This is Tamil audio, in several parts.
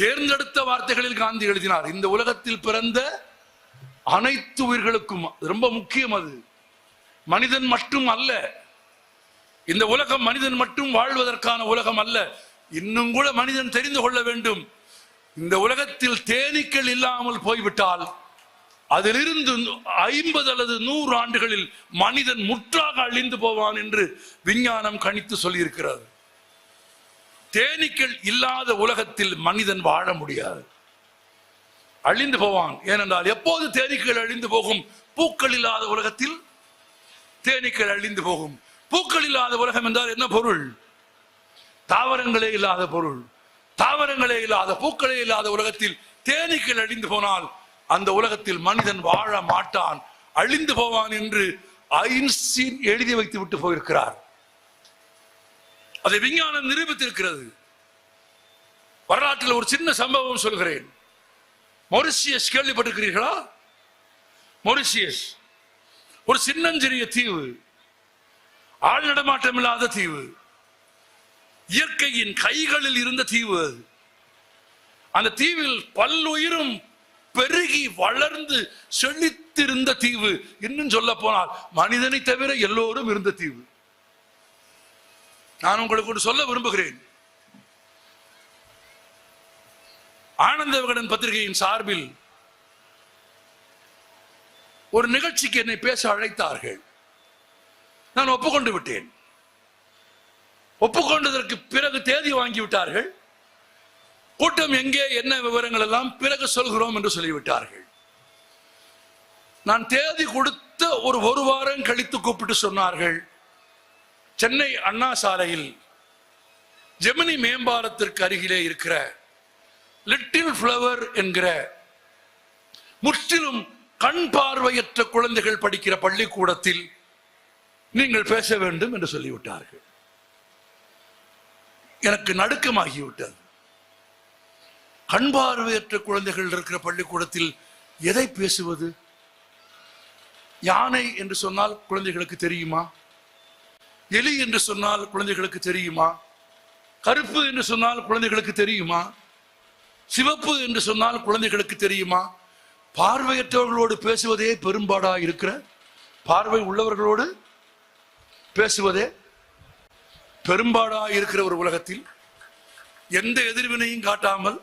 தேர்ந்தெடுத்த வார்த்தைகளில் காந்தி எழுதினார். இந்த உலகத்தில் பிறந்த அனைத்து உயிர்களுக்கும் ரொம்ப முக்கியம் அது. மனிதன் மட்டும் அல்ல. இந்த உலகம் மனிதன் மட்டும் வாழ்வதற்கான உலகம் அல்ல. இன்னும் கூட மனிதன் தெரிந்து கொள்ள வேண்டும். இந்த உலகத்தில் தேனீக்கள் இல்லாமல் போய்விட்டால் அதிலிருந்து ஐம்பது அல்லது நூறு ஆண்டுகளில் மனிதன் முற்றாக அழிந்து போவான் என்று விஞ்ஞானம் கணித்து சொல்லியிருக்கிறது. தேனீக்கள் இல்லாத உலகத்தில் மனிதன் வாழ முடியாது. அழிந்து போவான். ஏனென்றால் எப்போது தேனீக்கள் அழிந்து போகும்? பூக்கள் இல்லாத உலகத்தில் தேனீக்கள் அழிந்து போகும். பூக்கள் இல்லாத உலகம் என்றால் என்ன பொருள்? தாவரங்களே இல்லாத பொருள். தாவரங்களே இல்லாத பூக்களே இல்லாத உலகத்தில் தேனீக்கள் அழிந்து போனால் அந்த உலகத்தில் மனிதன் வாழ மாட்டான். அழிந்து போவான் என்று ஐன்ஸ்டீன் எழுதி வைத்து விட்டு போயிருக்கிறார். அதை விஞ்ஞானம் நிரூபித்திருக்கிறது. வரலாற்றில் ஒரு சின்ன சம்பவம் சொல்கிறேன். மொரிசியஸ் கேள்விப்பட்டிருக்கிறீர்களா? மொரிசியஸ் ஒரு சின்னஞ்சிறிய தீவு ஆள் நடமாட்டம் இல்லாத தீவு இயற்கையின் கைகளில் இருந்த தீவு அது. அந்த தீவில் பல்லுயிரும் பெருகி வளர்ந்து செழித்திருந்த தீவு. இன்னும் சொல்ல போனால் மனிதனை தவிர எல்லோரும் இருந்த தீவு. நான் உங்களுக்கு சொல்ல விரும்புகிறேன். ஆனந்த விகடன் பத்திரிகையின் சார்பில் ஒரு நிகழ்ச்சிக்கு என்னை பேச அழைத்தார்கள். நான் ஒப்புக்கொண்டு விட்டேன். ஒப்புக்கொண்டதற்கு பிறகு தேதி வாங்கி விட்டார்கள். கூட்டம் எங்கே என்ன விவரங்கள் எல்லாம் பிறகு சொல்கிறோம் என்று சொல்லிவிட்டார்கள் நான் தேதி கொடுத்த ஒரு ஒரு வாரம் கழித்து கூப்பிட்டு சொன்னார்கள். சென்னை அண்ணா சாலையில் ஜெமினி மேம்பாலத்திற்கு அருகிலே இருக்கிற லிட்டில் ஃப்ளவர் என்கிற முற்றிலும் கண் பார்வையற்ற குழந்தைகள் படிக்கிற பள்ளிக்கூடத்தில் நீங்கள் பேச வேண்டும் என்று சொல்லிவிட்டார்கள். எனக்கு நடுக்கமாகிவிட்டது. கண் பார்வையற்ற குழந்தைகள் இருக்கிற பள்ளிக்கூடத்தில் எதை பேசுவது? யானை என்று சொன்னால் குழந்தைகளுக்கு தெரியுமா? எலி என்று சொன்னால் குழந்தைகளுக்கு தெரியுமா? கருப்பு என்று சொன்னால் குழந்தைகளுக்கு தெரியுமா? சிவப்பு என்று சொன்னால் குழந்தைகளுக்கு தெரியுமா? பார்வையற்றவர்களோடு பேசுவதே பெரும்பாடா இருக்கிற பார்வை உள்ளவர்களோடு பேசுவதே பெரும்பாடா இருக்கிற ஒரு உலகத்தில் எந்த எதிர்வினையும் காட்டாமல்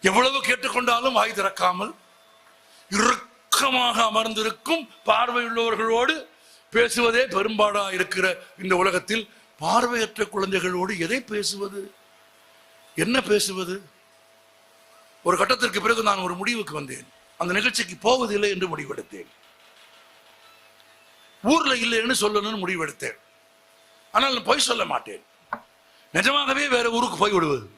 எவ்வளவு கேட்டுக்கொண்டாலும் வாய் திறக்காமல் இறுக்கமாக அமர்ந்திருக்கும் பார்வையுள்ளவர்களோடு பேசுவதே பெரும்பாடா இருக்கிற இந்த உலகத்தில் பார்வையற்ற குழந்தைகளோடு எதை பேசுவது? என்ன பேசுவது? ஒரு கட்டத்திற்கு பிறகு நான் ஒரு முடிவுக்கு வந்தேன். அந்த நிகழ்ச்சிக்கு போவதில்லை என்று முடிவெடுத்தேன். ஊர்ல இல்லைன்னு சொல்லணும்னு முடிவெடுத்தேன். ஆனால் நான் பொய் சொல்ல மாட்டேன். நிஜமாகவே வேற ஊருக்கு போய் விடுவது.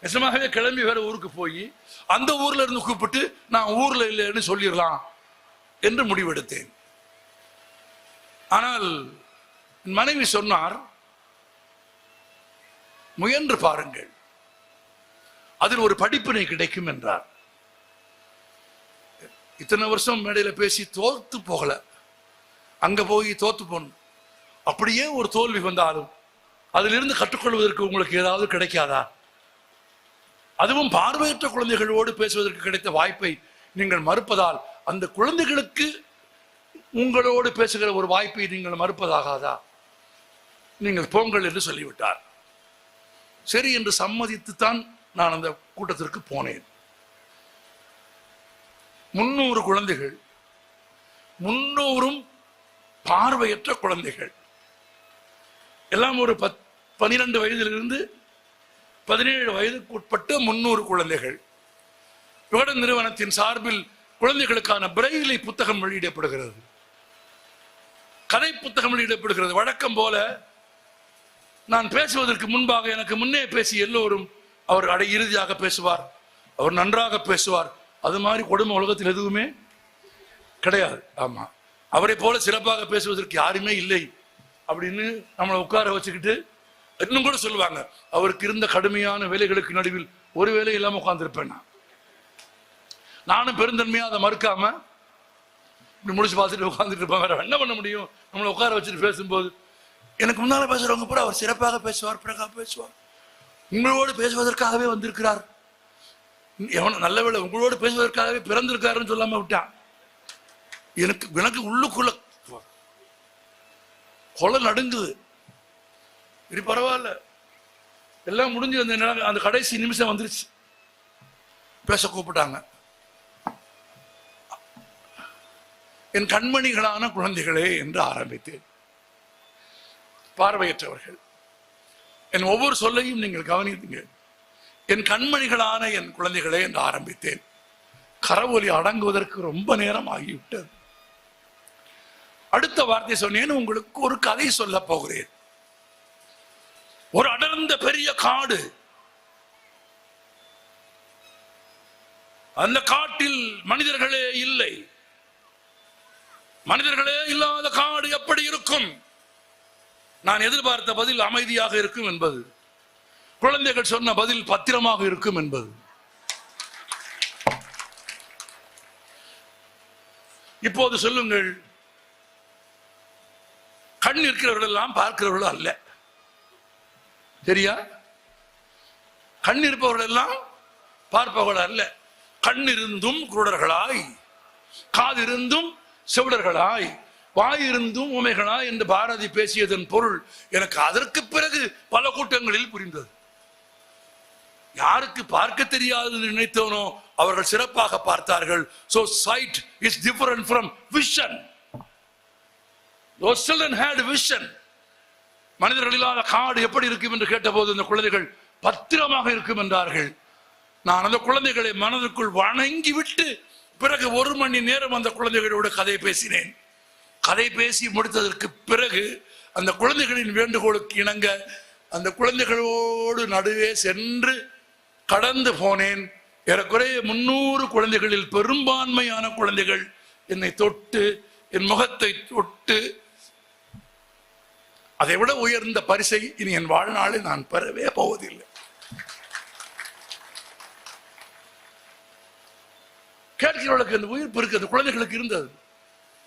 நிஜமாகவே கிளம்பி வேற ஊருக்கு போய் அந்த ஊர்ல இருந்து கூப்பிட்டு நான் ஊர்ல இல்லைன்னு சொல்லிடலாம் என்று முடிவெடுத்தேன். ஆனால் என் மனைவி சொன்னார் முயன்று பாருங்கள். அதில் ஒரு படிப்பினை கிடைக்கும் என்றார். இத்தனை வருஷம் மேடையில பேசி தோத்து போகல. அங்க போய் தோத்து போன அப்படியே ஒரு தோல்வி வந்தாலும் அதிலிருந்து கற்றுக்கொள்வதற்கு உங்களுக்கு ஏதாவது கிடைக்காதா? அதுவும் பார்வையற்ற குழந்தைகளோடு பேசுவதற்கு கிடைத்த வாய்ப்பை நீங்கள் மறுப்பதால் அந்த குழந்தைகளுக்கு உங்களோடு பேசுகிற ஒரு வாய்ப்பை நீங்கள் மறுப்பதாகாதா? நீங்கள் போங்கள் என்று சொல்லிவிட்டார். சரி என்று சம்மதித்துத்தான் நான் அந்த கூட்டத்திற்கு போனேன். முன்னூறு குழந்தைகள் முன்னூறும் பார்வையற்ற குழந்தைகள். எல்லாம் ஒரு பத் பனிரெண்டு வயதிலிருந்து பதினேழு வயதுக்கு உட்பட்ட முன்னூறு குழந்தைகள். விகடன் நிறுவனத்தின் சார்பில் குழந்தைகளுக்கான பிரெய்லி புத்தகம் வெளியிடப்படுகிறது. கதை புத்தகம் வெளியிடப்படுகிறது வழக்கம் போல நான் பேசுவதற்கு முன்பாக எனக்கு முன்னே பேசி எல்லோரும் அவர் அடை இறுதியாக பேசுவார். அவர் நன்றாக பேசுவார். அது மாதிரி கொடுமை உலகத்தில் எதுவுமே கிடையாது. ஆமா. அவரை போல சிறப்பாக பேசுவதற்கு யாருமே இல்லை அப்படின்னு நம்மளை உட்கார வச்சுக்கிட்டு இன்னும் கூட சொல்லுவாங்க. அவருக்கு இருந்த கடுமையான வேலைகளுக்கு நடுவில் ஒரு வேலை இல்லாமல் உட்காந்துருப்பேன் நான். நானும் பெருந்தன்மையாக அதை மறுக்காம இப்படி முடிச்சு பார்த்துட்டு உட்காந்துட்டு இருப்பாங்க. வேற என்ன பண்ண முடியும்? நம்மளை உட்கார வச்சுட்டு பேசும்போது. எனக்கு முன்னால பேசுறவங்க கூட அவர் சிறப்பாக பேசுவார் பிறகாக பேசுவார். உங்களோடு பேசுவதற்காகவே வந்திருக்கிறார். எவன நல்ல வேலை உங்களோடு பேசுவதற்காகவே பிறந்திருக்காருன்னு சொல்லாம விட்டான். எனக்கு எனக்கு உள்ளுக்குள்ள கொலை நடுங்குது. இது பரவாயில்ல. எல்லாம் முடிஞ்சு அந்த அந்த கடைசி நிமிஷம் வந்துருச்சு. பேச கூப்பிட்டாங்க. என் கண்மணிகளான குழந்தைகளே என்று ஆரம்பித்தேன். பார்வையற்றவர்கள். என் ஒவ்வொரு சொல்லையும் நீங்கள் கவனித்தீங்க என் கண்மணிகளான என் குழந்தைகளே என்று ஆரம்பித்தேன். கரவொலி அடங்குவதற்கு ரொம்ப நேரம் ஆகிவிட்டது. அடுத்த வார்த்தை சொன்னேன் உங்களுக்கு ஒரு கதை சொல்ல போகிறேன். ஒரு அடர்ந்த பெரிய காடு. அந்த காட்டில் மனிதர்களே இல்லை. மனிதர்களே இல்லாத காடு எப்படி இருக்கும்? நான் எதிர்பார்த்த பதில் அமைதியாக இருக்கும் என்பது. குழந்தைகள் சொன்ன பதில் பத்திரமாக இருக்கும் என்பது. இப்போது சொல்லுங்கள். கண் இருக்கிறவர்கள் எல்லாம் பார்க்கிறவர்கள் அல்ல. சரியா கண் இருப்பவர்கள் எல்லாம் பார்ப்பவர்கள் அல்ல. கண் இருந்தும் குருடர்களாய் காதிருந்தும் செவிடர்களாய் வாயிருந்தும் உமைகளாய் என்று பாரதி பேசியதன் பொருள் எனக்கு அதற்கு பிறகு பல கூட்டங்களில் புரிந்தது. யாருக்கு பார்க்க தெரியாது நினைத்தவனோ அவர்கள் சிறப்பாக பார்த்தார்கள். So sight is different from vision hate vision மனிதர்கள் இல்லாத காடு எப்படி இருக்கும் என்று கேட்டபோது இந்த குழந்தைகள் பத்திரமாக இருக்கும் என்றார்கள். நான் அந்த குழந்தைகளை மனதுக்குள் வணங்கி விட்டு பிறகு ஒரு மணி நேரம் அந்த குழந்தைகளோடு கதை பேசினேன். கதை பேசி முடித்ததற்கு பிறகு அந்த குழந்தைகளின் வேண்டுகோளுக்கு இணங்க அந்த குழந்தைகளோடு நடுவே சென்று கடந்து போனேன். ஏறக்குறைய முன்னூறு குழந்தைகளில் பெரும்பான்மையான குழந்தைகள் என்னை தொட்டு என் முகத்தை தொட்டு அதை விட உயர்ந்த பரிசை இனி என் வாழ்நாளை நான் பெறவே போவதில்லை. கேட்கிறவர்களுக்கு அந்த உயிர்ப்பு இருக்கு அந்த குழந்தைகளுக்கு இருந்தது.